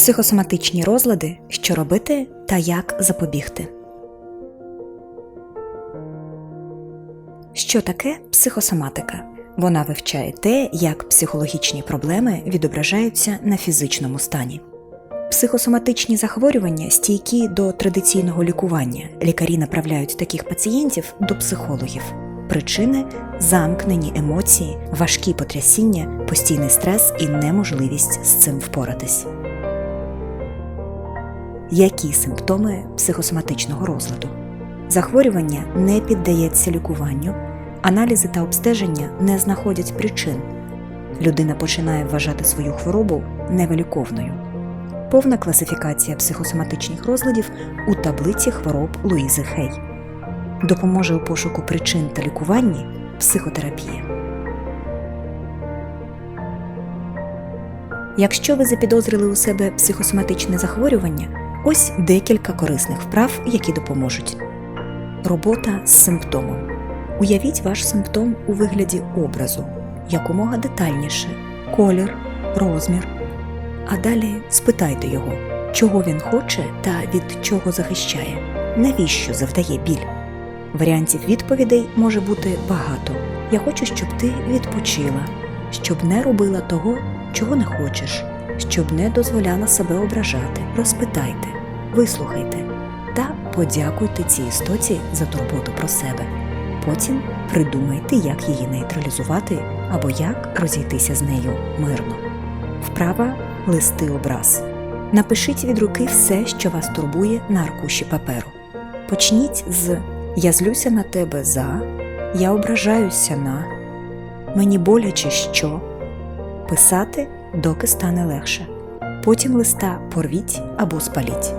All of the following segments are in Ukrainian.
Психосоматичні розлади, що робити та як запобігти. Що таке психосоматика? Вона вивчає те, як психологічні проблеми відображаються на фізичному стані. Психосоматичні захворювання стійкі до традиційного лікування. Лікарі направляють таких пацієнтів до психологів. Причини замкнені емоції, важкі потрясіння, постійний стрес і неможливість з цим впоратись. Які симптоми психосоматичного розладу? Захворювання не піддається лікуванню, аналізи та обстеження не знаходять причин. Людина починає вважати свою хворобу невиліковною. Повна класифікація психосоматичних розладів у таблиці хвороб Луїзи Хей. Допоможе у пошуку причин та лікуванні психотерапія. Якщо ви запідозрили у себе психосоматичне захворювання, ось декілька корисних вправ, які допоможуть. Робота з симптомом. Уявіть ваш симптом у вигляді образу, якомога детальніше, колір, розмір. А далі спитайте його, чого він хоче та від чого захищає, навіщо завдає біль. Варіантів відповідей може бути багато. Я хочу, щоб ти відпочила, щоб не робила того, чого не хочеш, щоб не дозволяла себе ображати. Розпитайте, вислухайте та подякуйте цій істоті за турботу про себе. Потім придумайте, як її нейтралізувати або як розійтися з нею мирно. Вправа листи образ. Напишіть від руки все, що вас турбує на аркуші паперу. Почніть з Я злюся на тебе за, Я ображаюся на, Мені боляче що. Писати, доки стане легше. Потім листа порвіть або спаліть.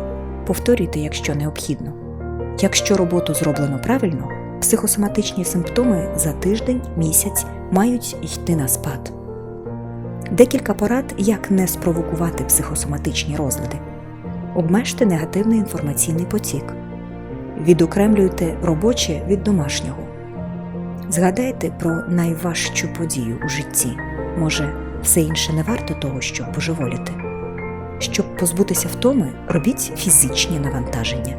Повторюйте, якщо необхідно. Якщо роботу зроблено правильно, психосоматичні симптоми за тиждень, місяць мають йти на спад. Декілька порад, як не спровокувати психосоматичні розлади. Обмежте негативний інформаційний потік. Відокремлюйте робоче від домашнього. Згадайте про найважчу подію у житті. Може, все інше не варто того, щоб божеволіти. Щоб позбутися втоми, робіть фізичні навантаження.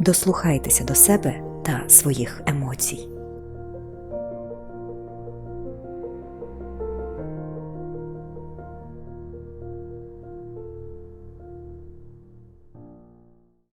Дослухайтеся до себе та своїх емоцій.